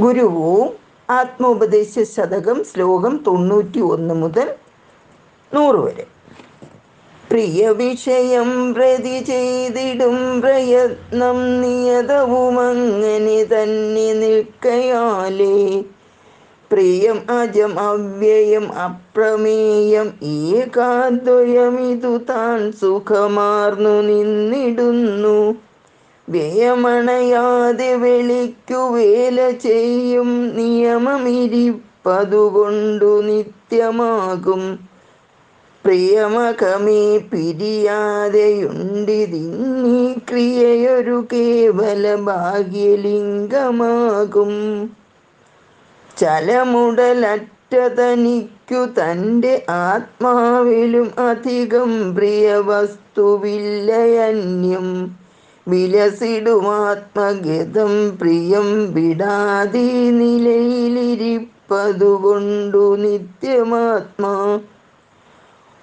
ഗുരുവും ആത്മോപദേശ ശതകം ശ്ലോകം തൊണ്ണൂറ്റി ഒന്ന് മുതൽ നൂറ് വരെ. പ്രിയ വിഷയം പ്രതി ചെയ്തിടും പ്രയത്നം നിയതവും അങ്ങനെ തന്നെ നിൽക്കയാലേ. പ്രിയം അജം അവ്യയം അപ്രമേയം ഏകാദ്വയമിതു താൻ സുഖമാർന്നു നിന്നിടുന്നു. വ്യയമണയാതെ വെളിക്കു വേല ചെയ്യും. നിയമമിരിപ്പതുകൊണ്ടു നിത്യമാകും. പ്രിയമകമേ പിരിയാതെയുണ്ടിതിന്നീ ക്രിയയൊരു കേവല ഭാഗ്യലിംഗമാകും ചലമുടലറ്റ തനിക്കു തന്റെ ആത്മാവിലും അധികം പ്രിയ വസ്തുവില്ലയന്യം വിലസിടുമാത്മഗതം പ്രിയം വിടാതെ നിലയിലിരിപ്പതുകൊണ്ടു നിത്യമാത്മാ.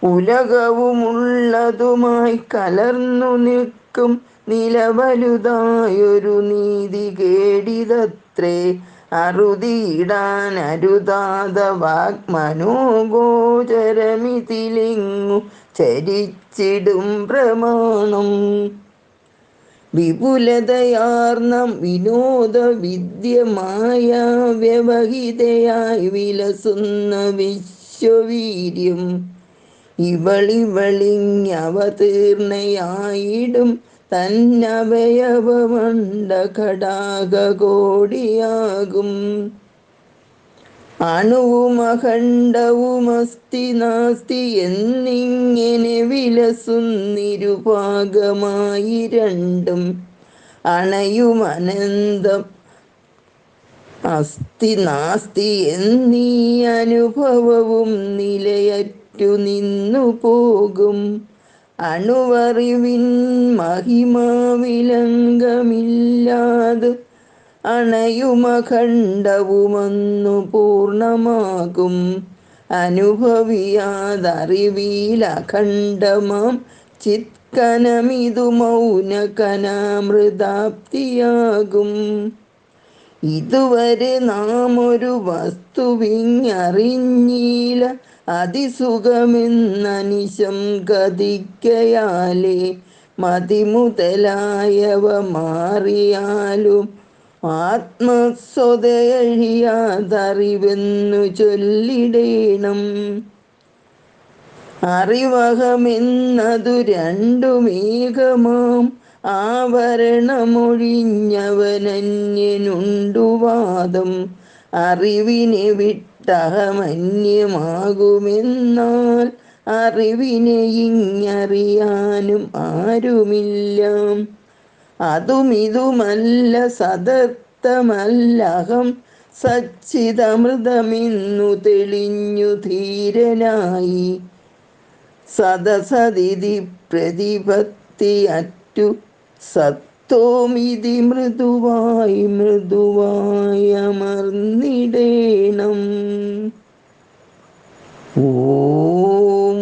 ഉലകവുമുള്ളതുമായി കലർന്നു നിൽക്കും നിലവലുതായൊരു നീതി കേടിതത്രേ. അറുതിയിടാൻ അരുതാത വാഗ്മനോഗോചരമിതിലിങ്ങു ചരിച്ചിടും പ്രമാണം. വിപുലതയാർന്ന വിനോദ വിദ്യമായ വ്യവഹിതയായി വിലസുന്ന വിശ്വവീര്യം ഇവളിവളിങ്ങവതീർണയായിടും തന്നവയവമണ്ട ഘടാകോടിയാകും അണുവും അഖണ്ഡവുമസ്തി നാസ്തി എന്നിങ്ങനെ വിലസുന്നിരുഭാഗമായി രണ്ടും അണയും അനന്തം അസ്തി നാസ്തി എന്നീ അനുഭവവും നിലയറ്റു നിന്നു പോകും അണുവറിവിൻ മഹിമാവിലംഗമില്ലാതെ അണയുമഖണ്ഡവുമൊന്നു പൂർണമാകും. അനുഭവിയാതറിവിലഖണ്ഡമാം ചിത്കനമിതു മൗനകനാമൃതാപ്തിയാകും. ഇതുവരെ നാം ഒരു വസ്തുവിങ്ങറിഞ്ഞീല അതിസുഖമെന്നനിശം ഗതിക്കയാലേ മതിമുതലായവ മാറിയാലും ആത്മസ്വതയഴിയാതറിവെന്നു ചൊല്ലിടേണം. അറിവകമെന്നതു രണ്ടുമേകമാം ആവരണമൊഴിഞ്ഞവനന്യനുണ്ടുവാദം അറിവിനെ വിട്ടഹമന്യമാകുമെന്നാൽ അറിവിനെ ഇങ്ങറിയാനും ആരുമില്ല. അതുമിതുമല്ല സദത്തമല്ലഹം. സച്ചിതമൃതമിന്നു തെളിഞ്ഞു ധീരനായി. സദസതിഥി പ്രതിപത്തി അറ്റു. സത്വമിതി മൃദുവായി മൃദുവായി അമർന്നിടേണം. ഓം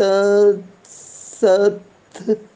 തത്സത്